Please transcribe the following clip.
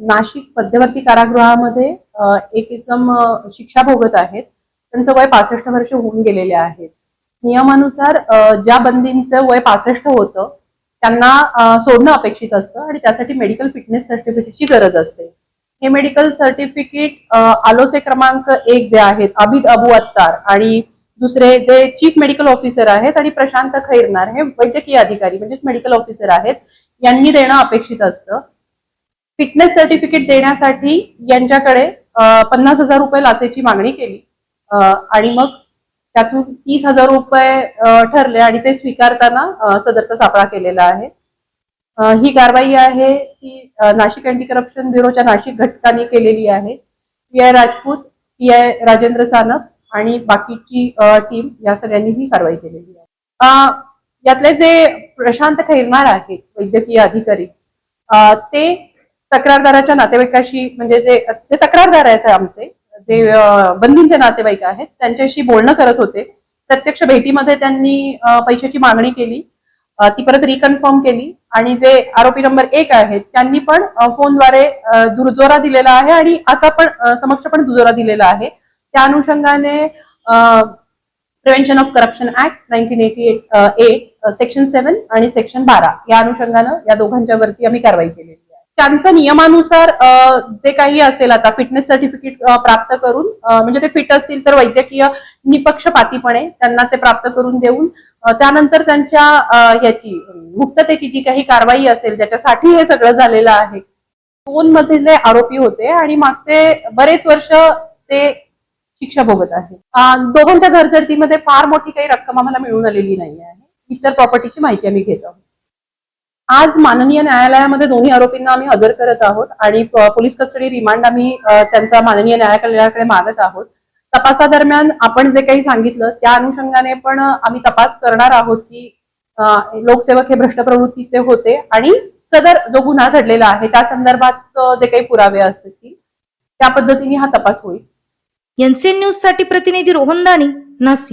नाशिक मध्यवर्ती कारागृहामध्ये एक इसम शिक्षा भोगत आहेत. त्यांचं वय पासष्ट वर्ष होऊन गेलेले आहेत. नियमानुसार ज्या बंदींचं वय पासष्ट होतं त्यांना सोडणं अपेक्षित असतं आणि त्यासाठी मेडिकल फिटनेस सर्टिफिकेटची गरज असते. हे मेडिकल सर्टिफिकेट आलोसे क्रमांक एक जे आहेत अभिद अबू अत्तार आणि दुसरे जे चीफ मेडिकल ऑफिसर आहेत आणि प्रशांत खैरनार हे वैद्यकीय अधिकारी म्हणजेच मेडिकल ऑफिसर आहेत यांनी देणं अपेक्षित असतं. फिटनेस सर्टिफिकेट देण्यासाठी यांच्याकडे पन्नास हजार रुपये लाचेची मागणी केली. आणि मग त्यातून तीस हजार रुपये ठरले आणि ते स्वीकारताना सदरचा सापळा केलेला आहे. ही कारवाई आहे ती नाशिक अँटी करप्शन ब्युरोच्या नाशिक घटकांनी केलेली आहे. P I Rajput P I Rajendra Sanap आणि बाकीची टीम या सगळ्यांनी ही कारवाई केलेली आहे. यातले जे प्रशांत खैरमार आहेत वैद्यकीय अधिकारी ते तक्रारदाराच्या नातेवाईकाशी म्हणजे जे जे तक्रारदार आहेत आमचे जे अ, बंदींचे नातेवाईक आहेत त्यांच्याशी बोलणं करत होते. प्रत्यक्ष भेटीमध्ये त्यांनी पैशाची मागणी केली. ती परत रिकन्फर्म केली. आणि जे आरोपी नंबर एक आहेत त्यांनी पण फोनद्वारे दुर्जोरा दिलेला आहे आणि असा पण समक्ष पण दुजोरा दिलेला आहे. त्या अनुषंगाने prevention of corruption act nineteen eighty eight section seven आणि सेक्शन बारा या अनुषंगानं या दोघांच्या वरती आम्ही कारवाई केलेली. त्यांचं नियमानुसार जे काही असेल आता फिटनेस सर्टिफिकेट प्राप्त करून म्हणजे ते फिट असतील तर वैद्यकीय निपक्षपातीपणे त्यांना ते प्राप्त करून देऊन त्यानंतर त्यांच्या ह्याची याची मुक्ततेची जी काही कारवाई असेल ज्याच्यासाठी हे सगळं झालेलं आहे दोन मधले आरोपी होते आणि मागचे बरेच वर्ष ते शिक्षा भोगत आहे दोघांच्या घरझडतीमध्ये फार मोठी काही रक्कम आम्हाला मिळून आलेली नाही आहे इतर प्रॉपर्टीची माहिती आम्ही घेत आहोत. आज माननीय न्यायालयामध्ये दोन्ही आरोपींना आम्ही हजर करत आहोत आणि पोलीस कस्टडी रिमांड आम्ही त्यांचा माननीय न्यायालयाकडे मागत आहोत. तपासादरम्यान आपण जे काही सांगितलं त्या अनुषंगाने पण आम्ही तपास करणार आहोत की लोकसेवक हे भ्रष्ट प्रवृत्तीचे होते आणि सदर जो गुन्हा घडलेला आहे त्या संदर्भात जे काही पुरावे असतील त्या पद्धतीने हा तपास होईल. एनसीएन न्यूजसाठी प्रतिनिधी रोहन दानी नाशिक.